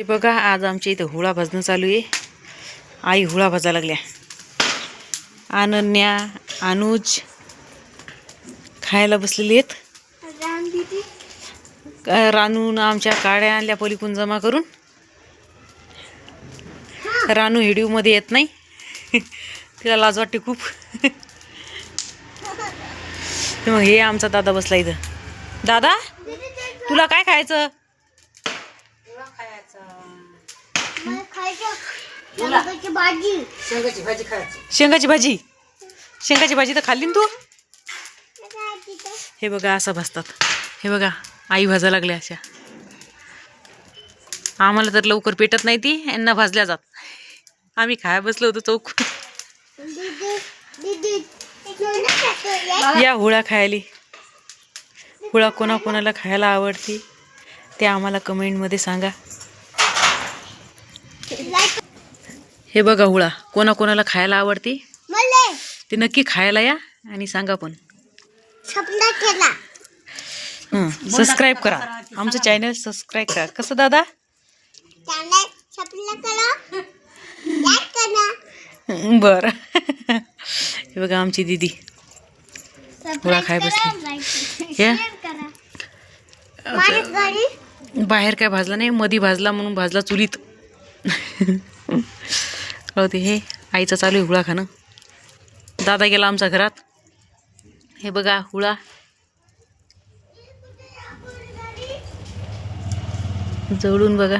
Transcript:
हे बघा आज आमच्या इथं हुळा भाजणं चालू आहे. आई हुळा भाजा लागल्या. अनन्या अनुज खायला बसलेले आहेत. रानून आमच्या काड्या आणल्या पलीकून जमा करून. रानू हिडिओमध्ये येत नाही. तिला लाज वाटते खूप. मग हे आमचा दादा बसला इथं. दादा तुला काय खायचं? भाजी शेंगाची भाजी? शेंगाची भाजी तर खाल्ली ना तू? हे बघा असं भाजतात. हे बघा आई भाजा लागल्या अशा. आम्हाला तर लवकर पेटत नाही ती यांना भाजल्या जात. आम्ही खाया बसलो होतो चौक. या हुळा खायली. हुळा कोणाकोणाला खायला आवडते ते आम्हाला कमेंटमध्ये सांगा. हे बघा हुळा कोणाकोणाला खायला आवडते? मले. ते नक्की खायला या आणि सांगा पण. सबस्क्राईब करा आमचं चॅनल सबस्क्राईब करा. कसं दादा? बरं. हे बघा आमची दीदी. गोळा खाय बसली. हे? बाहेर काय भाजला नाही मधी भाजला म्हणून भाजला चुलीत. कळते हे आईचा चालू आहे हुळा खाणं. दादा गेला आमच्या घरात. हे बघा हुळा. जवळून बघा.